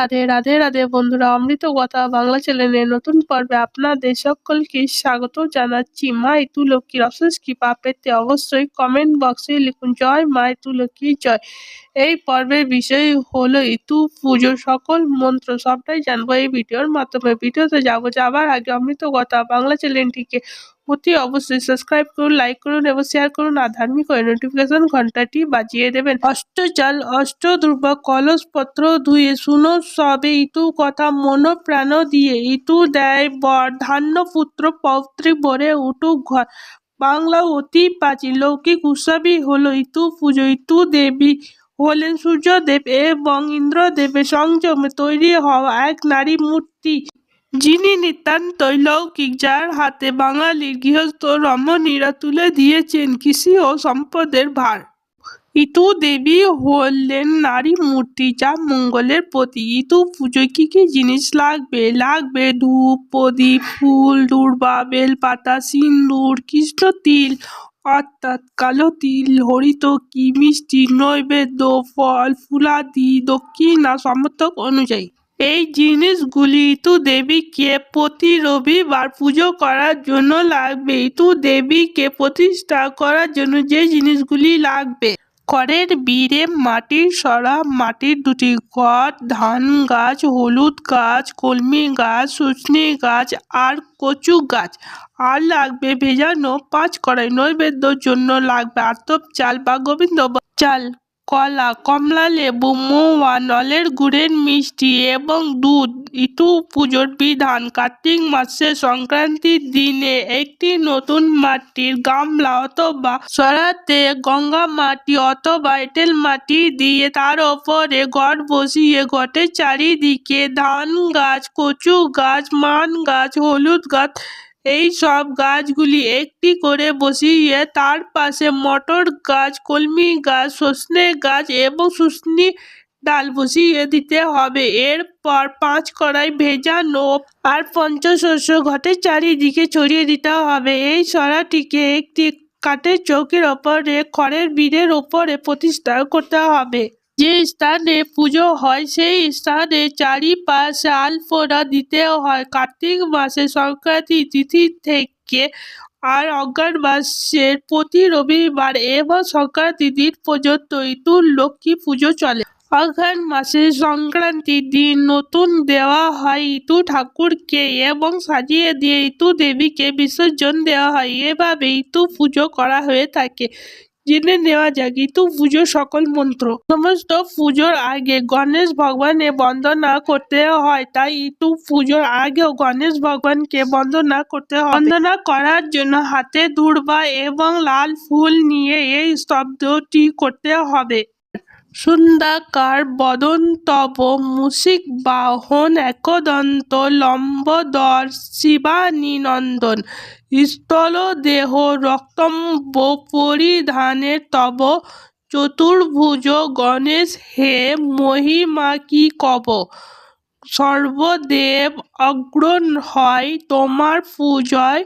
রাধে রাধে রাধে বন্ধুরা, অমৃত কথা বাংলা চ্যানেলের নতুন পর্বে আপনাদের সকলকে স্বাগত জানাচ্ছি। মা ইতু লক্ষ্মীর অশেষ কৃপা পেতে অবশ্যই কমেন্ট বক্সে লিখুন, জয় মা ইতু লক্ষ্মী, জয়। এই পর্বের বিষয় হলো ইতু পুজোর সকল মন্ত্র সবটাই জানব এই ভিডিওর মাধ্যমে। ভিডিওতে যাব যাবার আগে অমৃত কথা বাংলা চ্যানেলটিকে অতি অবশ্যই সাবস্ক্রাইব করুন লাইক করুন এবং শেয়ার করুন। আর ধার্মিক নোটিফিকেশন ঘন্টাটি বাজিয়ে দেবেন। অষ্ট জাল, অষ্ট অষ্টজাল অষ্টদুর্বা কলসপত্র ধুয়ে শুনো সবে ইতু কথা, মন প্রাণ দিয়ে ইতু দেয় বর। ধান্য পুত্র পৌত্রী ভরে উঠুক ঘর। বাংলা অতি প্রাচীন, লৌকিক উৎসবই হলো ইতু পুজো। ইতু দেবী হলেন সূর্যদেব এবং ইন্দ্রদেবের সংযমে তৈরি হওয়া এক নারী মূর্তি। যিনি নিতান্তই লৌকিক, যার হাতে বাঙালির গৃহস্থ রমণীরা তুলে দিয়েছেন কৃষি ও সম্পদের ভার। ইতু দেবী হলেন নারী মূর্তি, যা মঙ্গলের প্রতি ইতু পুজোয় কি কি জিনিস লাগবে? লাগবে ধূপ, প্রদীপ, ফুল, দূর্বা, বেলপাতা, সিন্দুর, কৃষ্ণ তিল, অর্থাৎ কালো তিল, হরিত কি, মিষ্টি, নৈবেদ্য, ফল, ফুলাদি, দক্ষিণা, সমর্থক অনুযায়ী। এই জিনিসগুলি ইতু দেবীকে প্রতি রবিবার পুজো করার জন্য লাগবে। ইতু দেবীকে প্রতিষ্ঠা করার জন্য যে জিনিসগুলি লাগবে। খড়ের বিড়ে মাটির সরা, মাটির দুটি ঘট ধান গাছ, হলুদ গাছ, কলমি গাছ শুশনি গাছ আর কচু গাছ। আর লাগবে ভেজানো পাঁচ কড়াই নৈবেদ্যর জন্য লাগবে আতপ চাল বা গোবিন্দ চাল। কলা, কমলা, লেবু, মৌয়া, নলের গুড়ের মিষ্টি এবং দুধ। ইতু পুজোর বিধান, কার্তিক মাসের সংক্রান্তির দিনে একটি নতুন মাটির গামলা অথবা সরাতে গঙ্গা মাটি অথবা এঁটেল মাটি দিয়ে তার ওপরে ঘট বসিয়ে ঘটের চারিদিকে ধান গাছ, কচু গাছ, মান গাছ, হলুদ গাছ এই সব গাছগুলি একটি করে বসিয়ে তার পাশে মটর গাছ, কলমি গাছ সজনে গাছ এবং শুশনি ডাল বসিয়ে দিতে হবে। এরপর পাঁচ কড়াই ভেজানো আর পঞ্চশস্য ঘটের চারিদিকে ছড়িয়ে দিতে হবে। এই সরাটিকে একটি কাঠের চৌকির ওপরে খড়ের বীরের ওপরে প্রতিষ্ঠা করতে হবে। যে স্থানে পুজো হয়, সেই স্থানে চারিপাশে আলপনা দিতে হয়। কার্তিক মাসে সংক্রান্তি তিথি থেকে আর অজ্ঞান মাসের প্রতি রবিবার এবং সংক্রান্তি দিন পর্যন্ত ইতু লক্ষ্মী পুজো চলে। অঘ্রাণ মাসের সংক্রান্তির দিন নতুন দেওয়া হয় ইতু ঠাকুরকে এবং সাজিয়ে দিয়ে ইতু দেবীকে বিসর্জন দেওয়া হয়। এভাবে ইতু পুজো করা হয়ে থাকে। জেনে নেওয়া যাক। ইতু পুজোর সকল মন্ত্র। সমস্ত পুজোর আগে গণেশ ভগবানের বন্দনা করতে হয়, তাই ইতু পুজোর আগেও গণেশ ভগবানকে বন্দনা করতে হয় বন্দনা করার জন্য হাতে দূর্বা এবং লাল ফুল নিয়ে এই শব্দটি করতে হবে। সুন্দাকার বদন তব মুসিক বাহন একদন্ত লম্বদর স্থল দেহ রক্তম্ব পরিধানের তব চতুর্ভুজ গণেশ হে মহিমা কি কব? সর্বদেব অগ্রণ হয় তোমার পূজয়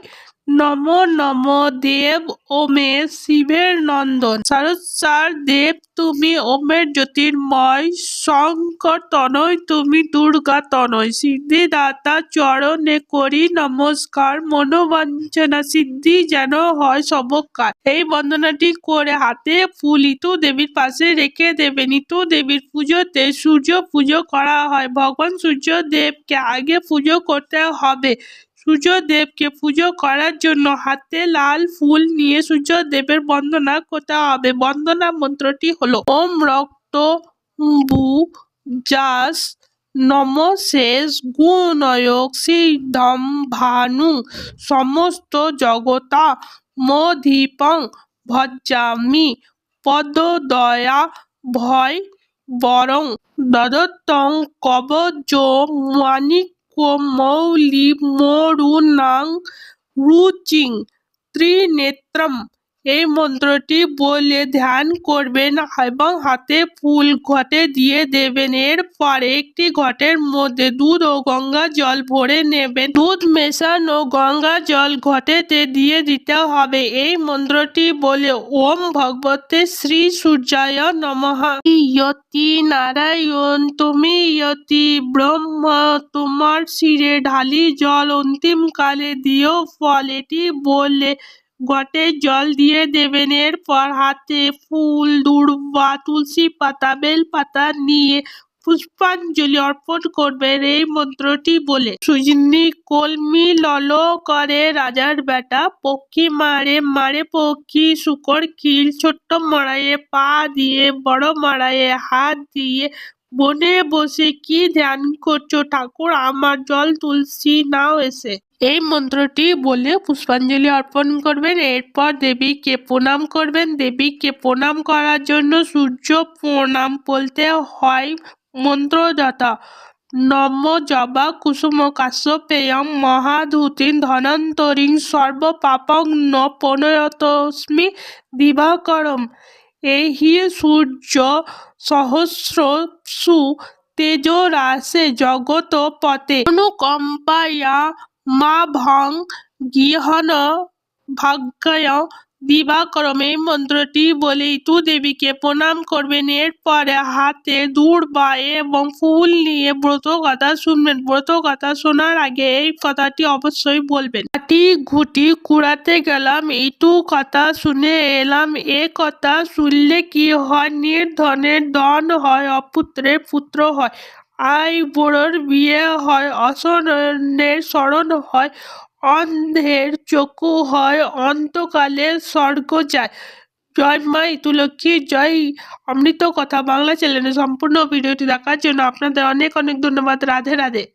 নম নম, দেব ওমে, শিবের নন্দন। সারসার দেব তুমি ওমের জ্যোতির্ময়, শঙ্কর তনয় তুমি দুর্গা তনয়। সিদ্ধিদাতা চরণে করি নমস্কার মনোবাঞ্ছনা সিদ্ধি যেন হয় সবকার। এই বন্দনাটি করে হাতে ফুল ইতু দেবীর পাশে রেখে দেবেন। ইতু দেবীর পুজোতে সূর্য পুজো করা হয়। ভগবান সূর্য দেবকে আগে পুজো করতে হবে। সূর্যদেবকে পুজো করার জন্য হাতে লাল ফুল নিয়ে সূর্যদেবের বন্দনা করতে হবে। বন্দনা মন্ত্রটি হলো, ওম রক্ত বু যাস নম শেষ গুণয়ক সিদ্ধম ভানু সমস্ত জগতা মধীপং ভজ্জামি পদদয়া ভয় বরং দদত্তং কবজ মানিক कोमौलिमोडुनांग रुचिं त्रिनेत्रम এই মন্ত্রটি বলে ধ্যান করবেন এবং হাতে ফুল ঘটে দিয়ে দেবেন। এরপরে একটি ঘটের মধ্যে দুধ ও গঙ্গা জল ভরে নেবেন। দুধ মেশানো গঙ্গা জল ঘটেতে দিয়ে দিতে হবে। এই মন্ত্রটি বলে ওম ভগবতে শ্রী সূর্যায় নমঃ। ইয়তি নারায়ণ, তুমি ইয়তি ব্রহ্ম, তোমার শিরে ঢালি জল অন্তিম কালে দিও ফল এটি বলে ঘটে জল দিয়ে দেবেন। এরপর হাতে ফুল, দূর্বা, তুলসী পাতা বেল পাতা নিয়ে পুষ্পাঞ্জলি অর্পণ করবেন এই মন্ত্রটি বলে। সুজনি কলমি লল করে, রাজার বেটা পক্ষী মারে মারে পক্ষী শুকর কিল ছোট্ট মারায়ে পা দিয়ে, বড় মারায়ে হাত দিয়ে, বনে বসে কি ধ্যান করছ? ঠাকুর, আমার জল তুলসী, নাও এসে। এই মন্ত্রটি বলে পুষ্পাঞ্জলি অর্পণ করবেন। এরপর দেবীকে প্রণাম করবেন। দেবীকে প্রণাম করার জন্য সূর্য প্রণাম বলতে হয় মন্ত্রদাতা। নম জবা কুসুম কাশ্যপেয়ম মহাধূতিং ধনন্তরিং সর্বপাপং ন প্রণয়তস্মি দিবাকরম। এহি সূর্য সহস্রসু তেজরাশে জগত পতে অনুকম্পায়া মা ভং গৃহণ ভাগ্যায় দিবাকরম মন্ত্রটি বলে, ইতু দেবীকে প্রণাম করবেন। এরপরে হাতে দূর্বা এবং ফুল নিয়ে ব্রত কথা শুনবেন। ব্রত কথা শোনার আগে এই কথাটি অবশ্যই বলবেন। ঘাটি ঘুটি কুড়াতে গেলাম ইটু কথা শুনে এলাম। এ কথা শুনলে কি হয়? নির্ধনের ধন হয়, অপুত্রের পুত্র হয়। আই বুড়োর বিয়ে হয় অসরণের স্মরণ হয়, অন্ধের চক্ষু হয়, অন্তকালে স্বর্গ যায়। জয় মা ইতুলক্ষ্মী জয় অমৃত কথা। বাংলা চ্যানেলে সম্পূর্ণ ভিডিওটি দেখার জন্য আপনাদের অনেক অনেক ধন্যবাদ। রাধে রাধে।